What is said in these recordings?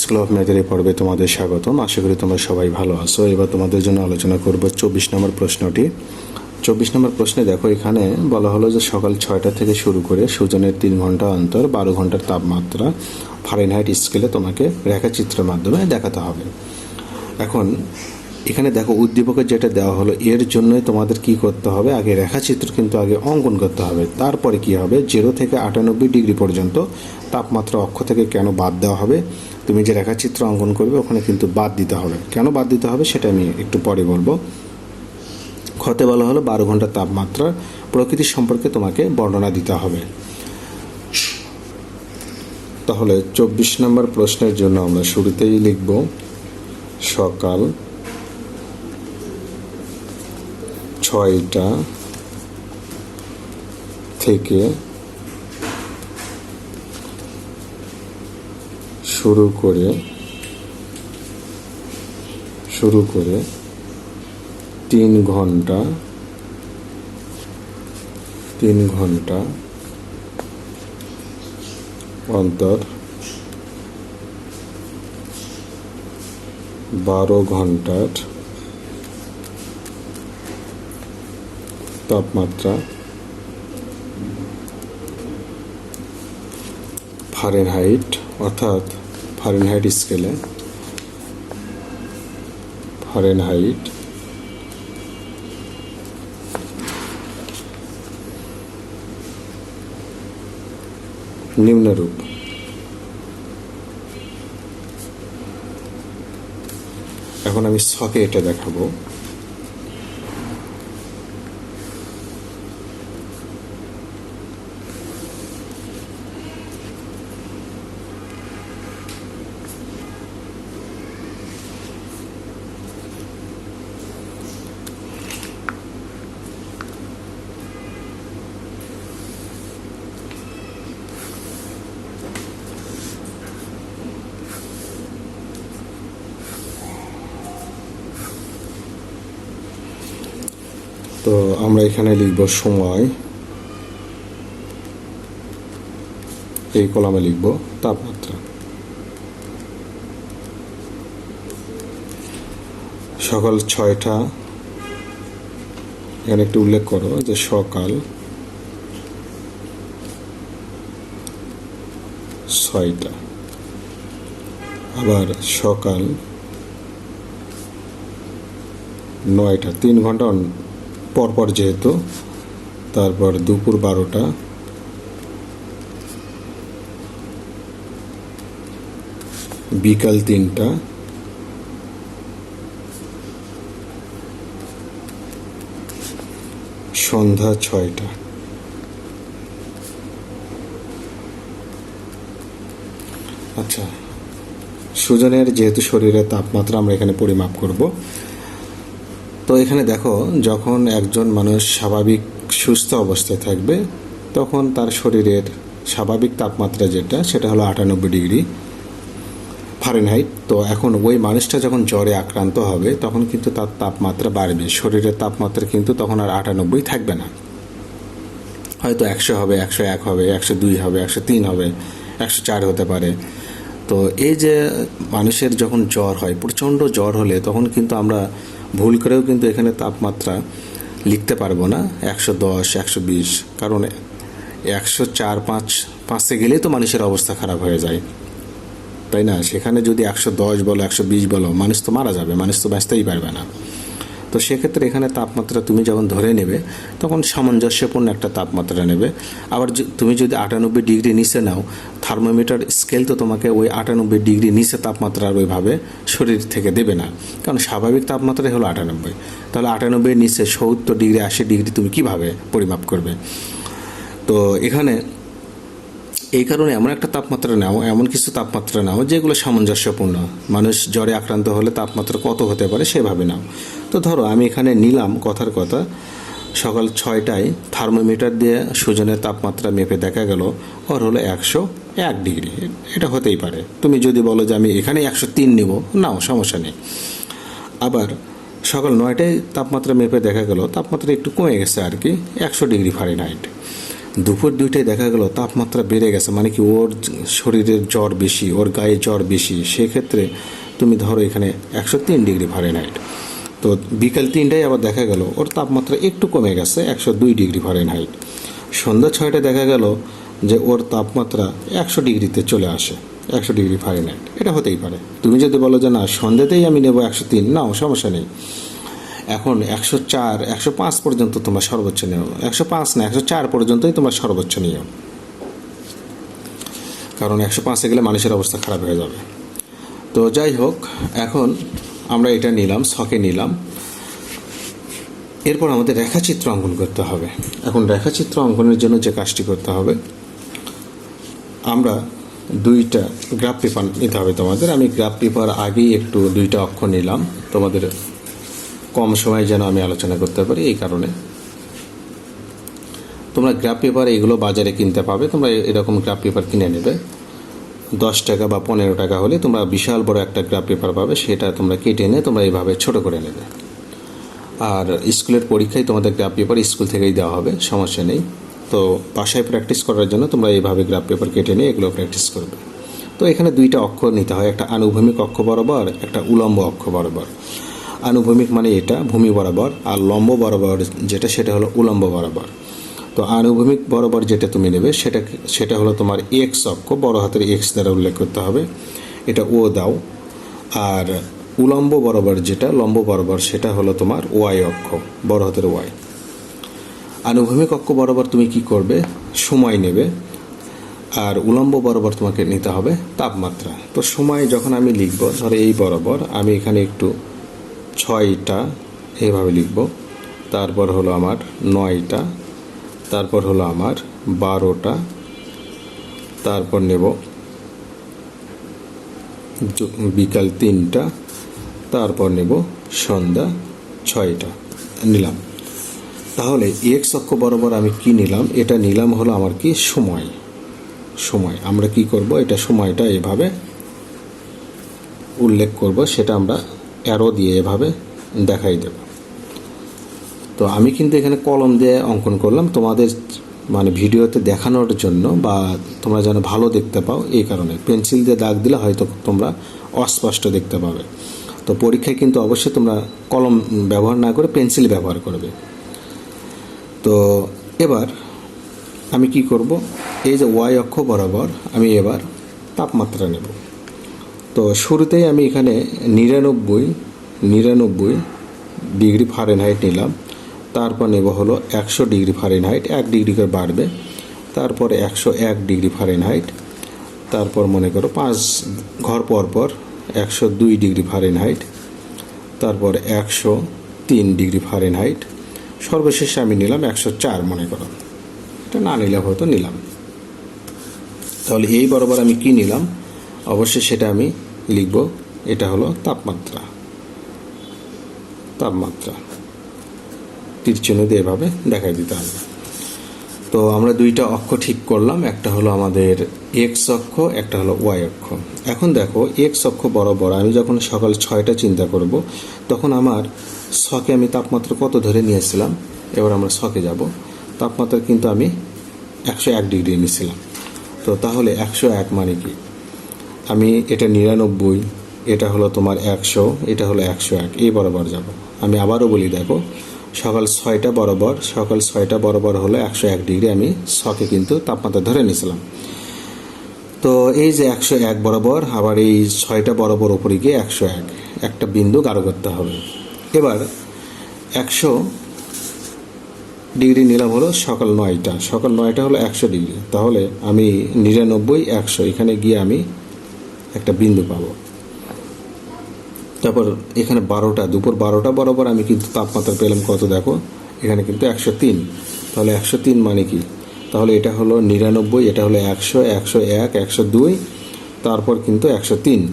School of ম্যাথের পর্বে তোমাদের স্বাগতম। আশা করি তোমরা সবাই ভালো আছো। এবার তোমাদের জন্য আলোচনা করব চব্বিশ নম্বর প্রশ্নটি। চব্বিশ নম্বর প্রশ্নে দেখো, এখানে বলা হলো যে সকাল ছয়টা থেকে শুরু করে সূর্যনের তিন ঘণ্টা অন্তর, বারো ঘণ্টার তাপমাত্রা ফারেনহাইট স্কেলে তোমাকে রেখাচিত্রের মাধ্যমে দেখাতে হবে। এখন এখানে দেখো উদ্দীপকের যেটা দেওয়া হলো, এর জন্যই তোমাদের কি করতে হবে? আগে রেখাচিত্র কিন্তু আগে অঙ্কন করতে হবে। তারপরে কি হবে? জিরো থেকে আটানব্বই ডিগ্রি পর্যন্ত তাপমাত্রা অক্ষ থেকে কেন বাদ দেওয়া হবে? তুমি যে রেখাচিত্র অঙ্কন করবে, ওখানে কিন্তু বাদ দিতে হবে। কেন বাদ দিতে হবে সেটা আমি একটু পরে বলব। ক্ষতে বলা হলো বারো ঘণ্টার তাপমাত্রা প্রকৃতি সম্পর্কে তোমাকে বর্ণনা দিতে হবে। তাহলে চব্বিশ নম্বর প্রশ্নের জন্য আমরা শুরুতেই লিখব, সকাল ছয়টা থেকে শুরু করে শুরু করে তিন ঘণ্টা তিন ঘণ্টা অন্তর বারো ঘণ্টার তাপমাত্রা ফারেনহাইট অর্থাৎ ফারেনহাইট স্কেলে ফারেনহাইট নিম্নরূপ। এখন আমি ছকে এটা দেখাবো। তো আমরা এখানে লিখব সময়। এই কলামে লিখব তাপমাত্রা। সকাল ছয়টা। এখানে একটু উল্লেখ করো যে সকাল ছয়টা। আবার সকাল নয়টা, তিন ঘণ্টা পরপর যেহেতু, তারপর দুপুর বারোটা। বিকাল তিনটা। সন্ধ্যা ছয়টা। আচ্ছা সুজনের যেহেতু শরীরের তাপমাত্রা আমরা এখানে পরিমাপ করব তো এখানে দেখো, যখন একজন মানুষ স্বাভাবিক সুস্থ অবস্থায় থাকবে, তখন তার শরীরের স্বাভাবিক তাপমাত্রা যেটা, সেটা হলো আটানব্বই ডিগ্রি ফারেনহাইট। তো এখন ওই মানুষটা যখন জ্বরে আক্রান্ত হবে, তখন কিন্তু তার তাপমাত্রা বাড়বে। শরীরের তাপমাত্রা কিন্তু তখন আর আটানব্বই থাকবে না। হয়তো একশো হবে, একশো এক হবে, একশো দুই হবে, একশো তিন হবে, একশো চার হতে পারে। তো এই যে মানুষের যখন জ্বর হয়, প্রচণ্ড জ্বর হলে তখন কিন্তু আমরা ভুল করেও কিন্তু এখানে তাপমাত্রা লিখতে পারব না। একশো দশ, একশো বিশ, কারণ একশো চার পাঁচ, পাঁচে গেলেই তো মানুষের অবস্থা খারাপ হয়ে যায়। তাই না? সেখানে যদি একশো দশ বলো, একশো বিশ বলো, মানুষ তো মারা যাবে, মানুষ তো বাঁচতেই পারবে না। তো সেক্ষেত্রে এখানে তাপমাত্রা তুমি যখন ধরে নেবে, তখন সামঞ্জস্যপূর্ণ একটা তাপমাত্রা নেবে। আবার তুমি যদি আটানব্বই ডিগ্রি নিচে নাও, থার্মোমিটার স্কেল তো তোমাকে ওই আটানব্বই ডিগ্রি নিচে তাপমাত্রার ওইভাবে শরীর থেকে দেবে না। কারণ স্বাভাবিক তাপমাত্রাই হলো আটানব্বই। তাহলে আটানব্বই নিচে সত্তর ডিগ্রি, আশি ডিগ্রি তুমি কীভাবে পরিমাপ করবে? তো এখানে এই কারণে এমন একটা তাপমাত্রা নাও, এমন কিছু তাপমাত্রা নাও যেগুলো সামঞ্জস্যপূর্ণ। মানুষ জ্বরে আক্রান্ত হলে তাপমাত্রা কত হতে পারে সেভাবে নাও। তো ধরো, আমি এখানে নিলাম কথার কথা, সকাল ছয়টায় থার্মোমিটার দিয়ে সুজনের তাপমাত্রা মেপে দেখা গেল, ওর হলো একশো এক ডিগ্রি। এটা হতেই পারে। তুমি যদি বলো যে আমি এখানে একশো তিন নেব, নাও, সমস্যা নেই। আবার সকাল নয়টায় তাপমাত্রা মেপে দেখা গেল, তাপমাত্রা একটু কমে গেছে আর কি, একশো ডিগ্রি ফারেনহাইট দুপুর দুইটায় দেখা গেল, তাপমাত্রা বেড়ে গেছে। মানে কি ওর শরীরের জ্বর বেশি, ওর গায়ে জ্বর বেশি। সেক্ষেত্রে তুমি ধরো এখানে একশো তিন ডিগ্রি ফারেনহাইট তো বিকাল তিনটায় আবার দেখা গেল, ওর তাপমাত্রা একটু কমে গেছে, একশো দুই ডিগ্রি ফারেনহাইট সন্ধ্যা ছয়টায় দেখা গেল যে ওর তাপমাত্রা একশো ডিগ্রিতে চলে আসে, একশো ডিগ্রি ফারেনহাইট এটা হতেই পারে। তুমি যদি বলো যে না, সন্ধ্যাতেই আমি নেব একশো তিন, নাও, সমস্যা নেই। এখন একশো চার, একশো পাঁচ পর্যন্ত তোমরা সর্বোচ্চ নিও। একশো পাঁচ না, একশো চার পর্যন্তই তোমরা সর্বোচ্চ নিও। কারণ একশো পাঁচে গেলে মানুষের অবস্থা খারাপ হয়ে যাবে। তো যাই হোক, এখন আমরা এটা নিলাম, শখে নিলাম। এরপর আমাদের রেখাচিত্র অঙ্কন করতে হবে। এখন রেখাচিত্র অঙ্কনের জন্য যে কাজটি করতে হবে, আমরা দুইটা গ্রাফ পেপার নিতে হবে তোমাদের। আমি গ্রাফ পেপার আগেই একটু দুইটা অক্ষর নিলাম, তোমাদের কম সময়ে যেন আমি আলোচনা করতে পারি এই কারণে। তোমরা গ্রাফ পেপার এগুলো বাজারে কিনতে পাবে, তোমরা এরকম গ্রাফ পেপার কিনে নেবে। দশ টাকা বা পনেরো টাকা হলে তোমরা বিশাল বড় একটা গ্রাফ পেপার পাবে, সেটা তোমরা কেটে এনে তোমরা এইভাবে ছোট করে নেবে। আর স্কুলের পরীক্ষায় তোমাদের গ্রাফ পেপার স্কুল থেকেই দেওয়া হবে, সমস্যা নেই। তো বাসায় প্র্যাকটিস করার জন্য তোমরা এইভাবে গ্রাফ পেপার কেটে নিয়ে এগুলো প্র্যাকটিস করবে। তো এখানে দুইটা অক্ষর নিতে হয়, একটা আনুভূমিক অক্ষ বরাবর, একটা উলম্ব অক্ষ বরাবর। আনুভূমিক মানে এটা, ভূমি বরাবর আর লম্ব বরাবর যেটা, সেটা হলো উলম্ব বরাবর। তো আনুভূমিক বরাবর যেটা তুমি নেবে, সেটা সেটা হলো তোমার এক্স অক্ষ, বড় হাতের এক্স দ্বারা উল্লেখ করতে হবে। এটা ও দাও। আর উলম্ব বরাবর যেটা, লম্ব বরাবর, সেটা হলো তোমার ওয়াই অক্ষ, বড় হাতের ওয়াই আনুভূমিক অক্ষ বরাবর তুমি কি করবে? সময় নেবে। আর উলম্ব বরাবর তোমাকে নিতে হবে তাপমাত্রা। তো সময় যখন আমি লিখব, ধরো এই বরাবর, আমি এখানে একটু ছয়টা, এইভাবে লিখব। তারপর হলো আমার নয়টা, তারপর হলো আমার বারোটা, তারপর নেব বিকাল তিনটা, তারপর নেব সন্ধ্যা ছয়টা। নিলাম। তাহলে এক্স অক্ষ বরাবর আমি কি নিলাম? এটা নিলাম হলো আমার কি? সময়। সময়। আমরা কি করব? এটা সময়টা এভাবে উল্লেখ করব, সেটা আমরা অ্যারো দিয়ে এভাবে দেখাই দেব। তো আমি কিন্তু এখানে কলম দিয়ে অঙ্কন করলাম। তোমাদের মানে ভিডিওতে দেখানোর জন্য বা তোমরা যেন ভালো দেখতে পাও এই কারণে। পেন্সিল দিয়ে দাগ দিলে হয়তো তোমরা অস্পষ্ট দেখতে পাবে। তো পরীক্ষায় কিন্তু অবশ্যই তোমরা কলম ব্যবহার না করে পেন্সিল ব্যবহার করবে। তো এবার আমি কি করব? এই যে ওয়াই অক্ষ বরাবর আমি এবার তাপমাত্রা নেব। তো শুরুতেই আমি এখানে নিরানব্বই নিরানব্বই ডিগ্রি ফারেনহাইট নিলাম। তারপর নেব হলো একশো ডিগ্রি ফারেনহাইট এক ডিগ্রি করে বাড়বে। তারপরে একশো এক ডিগ্রি ফারেনহাইট তারপর মনে করো পাঁচ ঘর পর পর একশো দুই ডিগ্রি ফারেনহাইট তারপর একশো তিন ডিগ্রি ফারেনহাইট সর্বশেষে আমি নিলাম একশো চার মনে করো। এটা না নিলে হয়তো নিলাম। তাহলে এই বরাবর আমি কি নিলাম? অবশ্যই সেটা আমি লিখব, এটা হলো তাপমাত্রা। তাপমাত্রা। তীরচিহ্ন এভাবে দেখাই দিতে হবে। তো আমরা দুইটা অক্ষ ঠিক করলাম, একটা হলো আমাদের এক্স অক্ষ, একটা হলো ওয়াই অক্ষ। এখন দেখো এক্স অক্ষ বরাবর আমি যখন সকাল ছয়টা চিন্তা করব, তখন আমার শখে আমি তাপমাত্রা কত ধরে নিয়েছিলাম এবার আমরা শখে যাব। তাপমাত্রা কিন্তু আমি একশো এক ডিগ্রি নিয়েছিলাম। তো তাহলে একশো এক মানে কি? আমি, এটা নিরানব্বই, এটা হলো তোমার একশো, এটা হলো একশো এক, এই বরাবর যাব। আমি আবারও বলি, দেখো, সকাল ছয়টা বরাবর, সকাল ছয়টা বরাবর হলো একশো এক ডিগ্রি, আমি শখে কিন্তু তাপমাত্রা ধরে নিয়েছিলাম। তো এই যে একশো এক বরাবর, আবার এই ছয়টা বরাবর ওপরে গিয়ে একশো এক, একটা বিন্দু গাঢ় করতে হবে। এবার, একশো ডিগ্রি নিলাম হলো সকাল নয়টা সকাল নয়টা হলো একশো ডিগ্রি। তাহলে আমি নিরানব্বই, একশো, এখানে গিয়ে আমি একটা বিন্দু পাবো। তারপর এখানে বারোটা, দুপুর বারোটা বরাবর আমি কিন্তু তাপমাত্রা পেলাম কত দেখো? এখানে কিন্তু একশো তিন। তাহলে একশো তিন মানে কি? তাহলে এটা হলো নিরানব্বই, এটা হলো একশো একশো এক, একশো দুই, তারপর কিন্তু একশো তিন।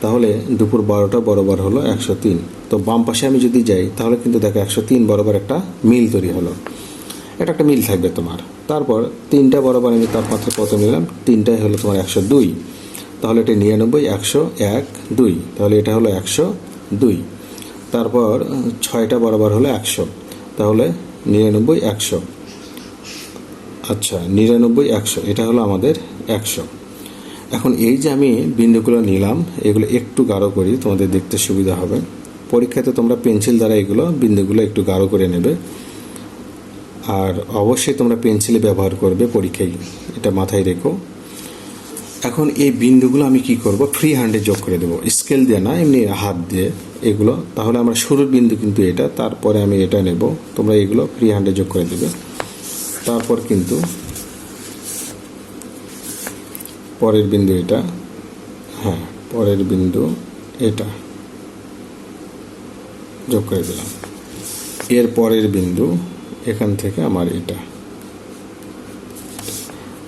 তাহলে দুপুর বারোটা বরাবর হলো একশো তিন। তো বাম পাশে আমি যদি যাই, তাহলে কিন্তু দেখো একশো তিন বরাবর একটা মিল তৈরি হলো। এটা একটা মিল থাকবে তোমার। তারপর তিনটা বরাবর আমি তাপমাত্রা কত নিলাম? তিনটাই হলো তোমার একশো দুই। তাহলে এটা নিরানব্বই, একশো এক, দুই। তাহলে এটা হলো একশো দুই। তারপর ছয়টা বরাবর হলো একশো। তাহলে নিরানব্বই, একশো। আচ্ছা নিরানব্বই, একশো। এটা হলো আমাদের একশো। এখন এই যে আমি বিন্দুগুলো নিলাম, এগুলো একটু গাঢ় করি, তোমাদের দেখতে সুবিধা হবে। পরীক্ষাতে তোমরা পেন্সিল দ্বারা এগুলো বিন্দুগুলো একটু গাঢ় করে নেবে। আর অবশ্যই তোমরা পেন্সিলে ব্যবহার করবে পরীক্ষায়। এটা মাথায় রেখো। এখন এই বিন্দুগুলো আমি কি করব? ফ্রি হ্যান্ডে যোগ করে দেবো। স্কেল দিয়ে না, এমনি হাত দিয়ে এগুলো। তাহলে আমরা শুরুর বিন্দু কিন্তু এটা, তারপরে আমি এটা নেব। তোমরা এগুলো ফ্রি হ্যান্ডে যোগ করে দেবে। তারপর কিন্তু পরের বিন্দু এটা। হ্যাঁ পরের বিন্দু এটা। যোগ করে দিলাম। এর পরের বিন্দু এখান থেকে আমার এটা।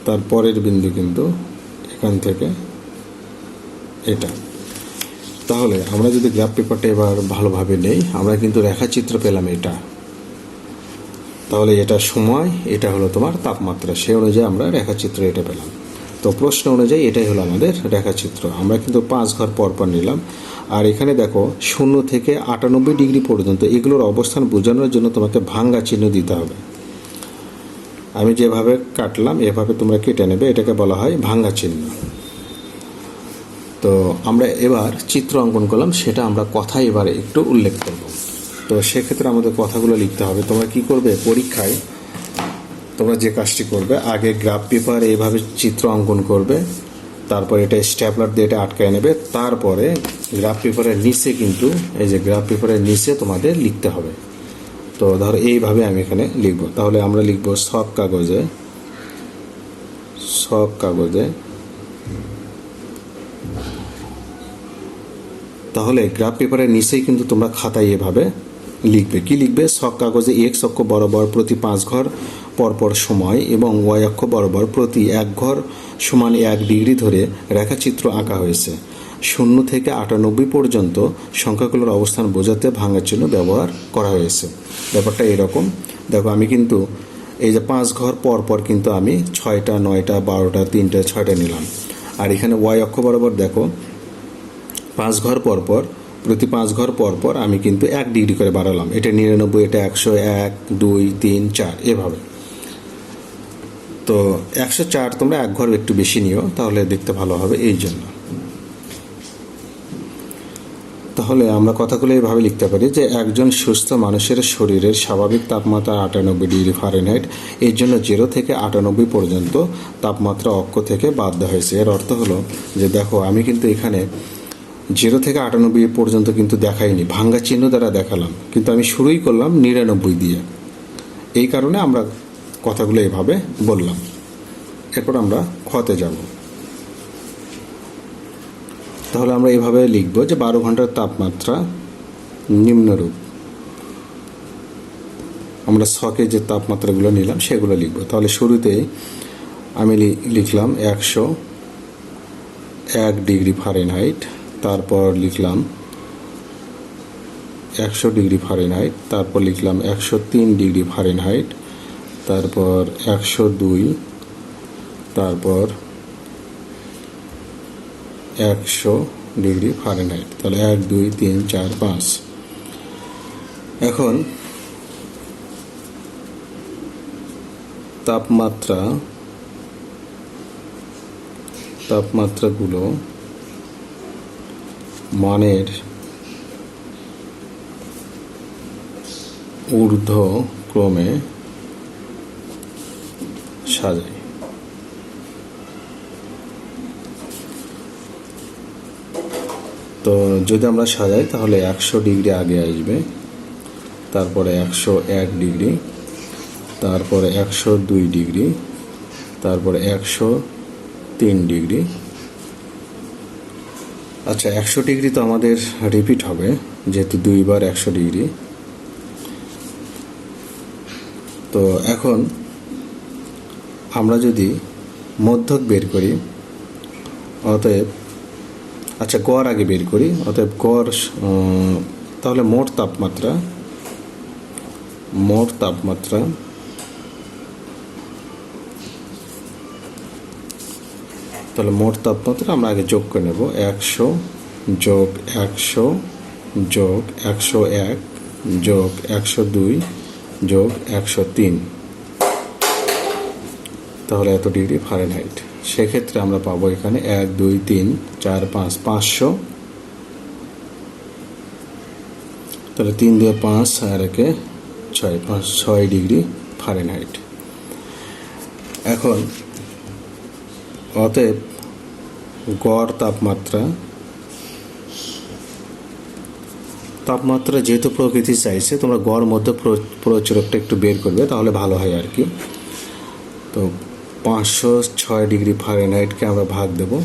তার পরের বিন্দু কিন্তু এখান থেকে? এটা। তাহলে আমরা যদি গ্রাফ পেপারটা এবার ভালোভাবে নেই, আমরা কিন্তু রেখাচিত্র পেলাম এটা। তাহলে এটা সময়, এটা হলো তোমার তাপমাত্রা। সে অনুযায়ী আমরা রেখাচিত্র এটা পেলাম। তো প্রশ্ন অনুযায়ী এটাই হলো আমাদের রেখাচিত্র। আমরা কিন্তু পাঁচ ঘর পর পর নিলাম। আর এখানে দেখো, শূন্য থেকে আটানব্বই ডিগ্রি পর্যন্ত এগুলোর অবস্থান বোঝানোর জন্য তোমাকে ভাঙ্গা চিহ্ন দিতে হবে। আমি যেভাবে কাটলাম, এভাবে তোমরা কেটে নেবে, এটাকে বলা হয় ভাঙ্গা চিহ্ন। তো আমরা এবার চিত্র অঙ্কন করলাম, সেটা আমরা কথায় এবার একটু উল্লেখ করব। তো সেক্ষেত্রে আমাদের কথাগুলো লিখতে হবে। তোমরা কি করবে? পরীক্ষায় তোমরা যে কাজটি করবে, আগে গ্রাফ পেপার এইভাবে চিত্র অঙ্কন করবে, তারপর এটা স্ট্যাপলার দিয়ে এটা আটকায় নেবে, তারপরে গ্রাফ পেপারের নিচে কিন্তু, এই যে গ্রাফ পেপারের নিচে তোমাদের লিখতে হবে। তো ধরো এইভাবে আমি এখানে লিখব। তাহলে আমরা লিখব সব কাগজে সব কাগজে। তাহলে গ্রাফ পেপারের নিচেই কিন্তু তোমরা খাতায় এভাবে লিখবে। কি লিখবে? সব কাগজে এক্স অক্ষ বরাবর প্রতি পাঁচ ঘর পরপর সময় এবং ওয়াই অক্ষ বরাবর প্রতি এক ঘর সমান এক ডিগ্রি ধরে রেখাচিত্র আঁকা হয়েছে। শূন্য থেকে আটানব্বই পর্যন্ত সংখ্যাগুলোর অবস্থান বোঝাতে ভাঙার জন্য ব্যবহার করা হয়েছে। ব্যাপারটা এরকম। দেখো, আমি কিন্তু এই যে পাঁচ ঘর পর পর কিন্তু আমি ছয়টা, নয়টা, বারোটা, তিনটা, ছয়টা নিলাম। আর এখানে ওয়াই অক্ষ বরাবর দেখো, পাঁচ ঘর পর পর, প্রতি পাঁচ ঘর পর পর আমি কিন্তু এক ডিগ্রি করে বাড়ালাম। এটা নিরানব্বই, এটা একশো এক, দুই, তিন, চার, এভাবে। তো একশো চার তোমরা এক ঘর একটু বেশি নিও, তাহলে দেখতে ভালো হবে এই জন্য। তাহলে আমরা কথাগুলো এইভাবে লিখতে পারি যে একজন সুস্থ মানুষের শরীরের স্বাভাবিক তাপমাত্রা আটানব্বই ডিগ্রি ফারেনহাইট, এর জন্য জিরো থেকে আটানব্বই পর্যন্ত তাপমাত্রা অক্ষ থেকে বাদ দেওয়া হয়েছে। এর অর্থ হলো যে দেখো, আমি কিন্তু এখানে জিরো থেকে আটানব্বই পর্যন্ত কিন্তু দেখাইনি, ভাঙ্গা চিহ্ন দ্বারা দেখালাম। কিন্তু আমি শুরুই করলাম নিরানব্বই দিয়ে। এই কারণে আমরা কথাগুলো এভাবে বললাম। এরপর আমরা খতে যাব। তাহলে আমরা এভাবে লিখব যে বারো ঘণ্টার তাপমাত্রা নিম্নরূপ। আমরা ছকে যে তাপমাত্রাগুলো নিলাম, সেগুলো লিখব। তাহলে শুরুতেই আমি লিখলাম একশো এক ডিগ্রি ফারেনহাইট, তারপর লিখলাম একশো ডিগ্রি ফারেনহাইট, তারপর লিখলাম একশো তিন ডিগ্রি ফারেনহাইট, তারপর একশো দুই, তারপর একশো ডিগ্রি ফারেনহাইট। তাহলে এক, দুই, তিন, চার, পাঁচ। এখন তাপমাত্রা, তাপমাত্রাগুলো মানের ঊর্ধ্ব ক্রমে সাজাই। তো যদি আমরা সাজাই, তাহলে একশো ডিগ্রি আগে আসবে, তারপরে একশো এক ডিগ্রি, তারপরে একশো দুই ডিগ্রি, তারপরে একশো তিন ডিগ্রি। আচ্ছা একশো ডিগ্রি তো আমাদের রিপিট হবে, যেহেতু দুইবার একশো ডিগ্রি। তো এখন আমরা যদি মধ্যক বের করি, অতএব আচ্ছা গড় আগে বের করি। অতএব গড় তাহলে মোট তাপমাত্রা মোট তাপমাত্রা, তাহলে মোট তাপমাত্রা আমরা আগে যোগ করে নেব। একশো যোগ একশো যোগ একশো এক যোগ একশো দুই যোগ একশো তিন। তাহলে এত ডিগ্রি ফারেনহাইট। সেক্ষেত্রে আমরা পাবো এখানে এক, দুই, তিন, চার, পাঁচ, পাঁচশো। তাহলে তিন দিয়ে পাঁচ, আর একে ছয়, পাঁচ, ছয় ডিগ্রি ফারেনহাইট। এখন, অতএব গড় তাপমাত্রা তাপমাত্রা যেহেতু প্রকৃতি চাইছে, তোমরা গড় মধ্যে প্র- প্রচুরকটা একটু বের করবে, তাহলে ভালো হয় আর কি। তো পাঁচশো ছয় ডিগ্রি ফারেনহাইটকে আমরা ভাগ দেব।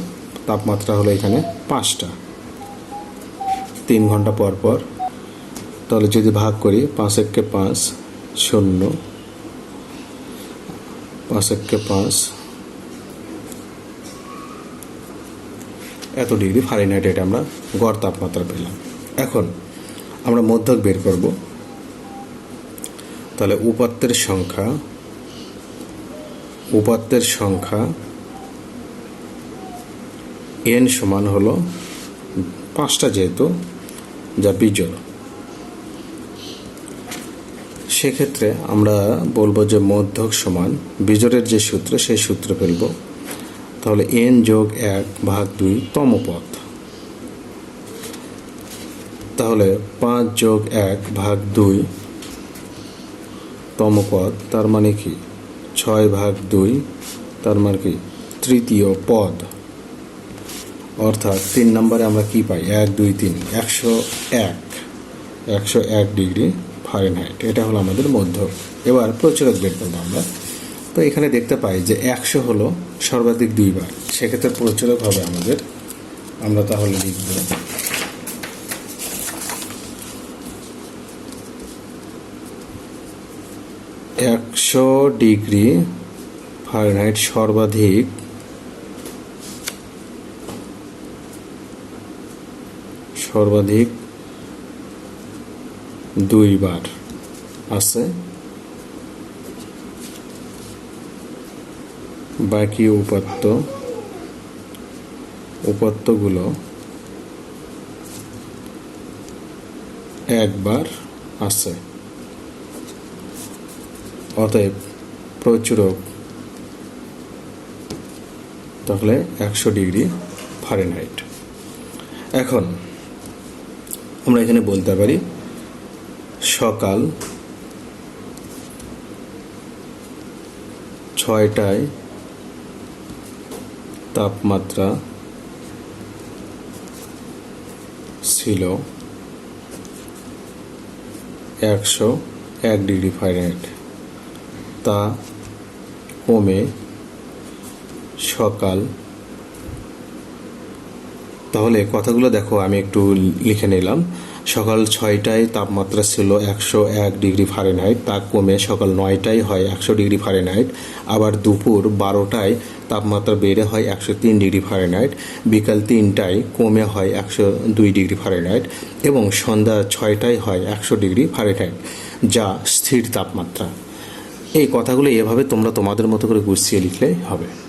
তাপমাত্রা হলো এখানে পাঁচটা। তিন ঘণ্টা পর পর। তাহলে যদি ভাগ করি, পাঁচ এককে পাঁচ শূন্য। পাঁচ এককে পাঁচ এত ডিগ্রি ফারেনহাইট এটা আমরা গড় তাপমাত্রা পেলাম। এখন আমরা মধ্যক বের করব। তাহলে উপাত্তের সংখ্যা উপাত্তের সংখ্যা এন সমান হলো পাঁচটা যেহেতু, যা বিজোড় সেক্ষেত্রে আমরা বলব যে মধ্যক সমান বিজোড়ের যে সূত্র, সেই সূত্র ফেলব। তাহলে এন যোগ এক ভাগ দুই তম পদ। তাহলে পাঁচ যোগ এক ভাগ দুই তম পদ, তার মানে কি? ছয় ভাগ দুই, তার মানে কি? তৃতীয় পদ। অর্থাৎ তিন নম্বরে আমরা কি পাই? এক, দুই, তিন। একশো এক। একশো এক ডিগ্রি ফারেনহাইট। এটা হলো আমাদের মধ্য। এবার প্রচুরক বের করব আমরা। তো এখানে দেখতে পাই যে একশো হলো সর্বাধিক দুইবার। সেক্ষেত্রে প্রচুরক হবে আমাদের। আমরা তাহলে লিখব একশো ডিগ্রি ফারেনহাইট সর্বাধিক। সর্বাধিক দুইবার আছে। বাকি উপাত্ত উপাত্তগুলো একবার আছে। অতএব প্রচুরক। তাহলে একশো ডিগ্রি ফারেনহাইট এখন আমরা এখানে বলতে পারি, সকাল ছয়টায় তাপমাত্রা ছিল একশো এক ডিগ্রি ফারেনহাইট তা কমে সকাল। তাহলে কথাগুলো দেখো, আমি একটু লিখে নিলাম। সকাল ছয়টায় তাপমাত্রা ছিল একশো এক ডিগ্রি ফারেনহাইট, তা কমে সকাল নয়টায় হয় একশো ডিগ্রি ফারেনহাইট। আবার দুপুর বারোটায় তাপমাত্রা বেড়ে হয় একশো তিন ডিগ্রি ফারেনহাইট। বিকাল তিনটায় কমে হয় একশো দুই ডিগ্রি ফারেনহাইট। এবং সন্ধ্যা ছয়টায় হয় একশো ডিগ্রি ফারেনহাইট, যা স্থির তাপমাত্রা। এই কথাগুলো এভাবে তোমরা তোমাদের মতো করে গুছিয়ে লিখলে হবে।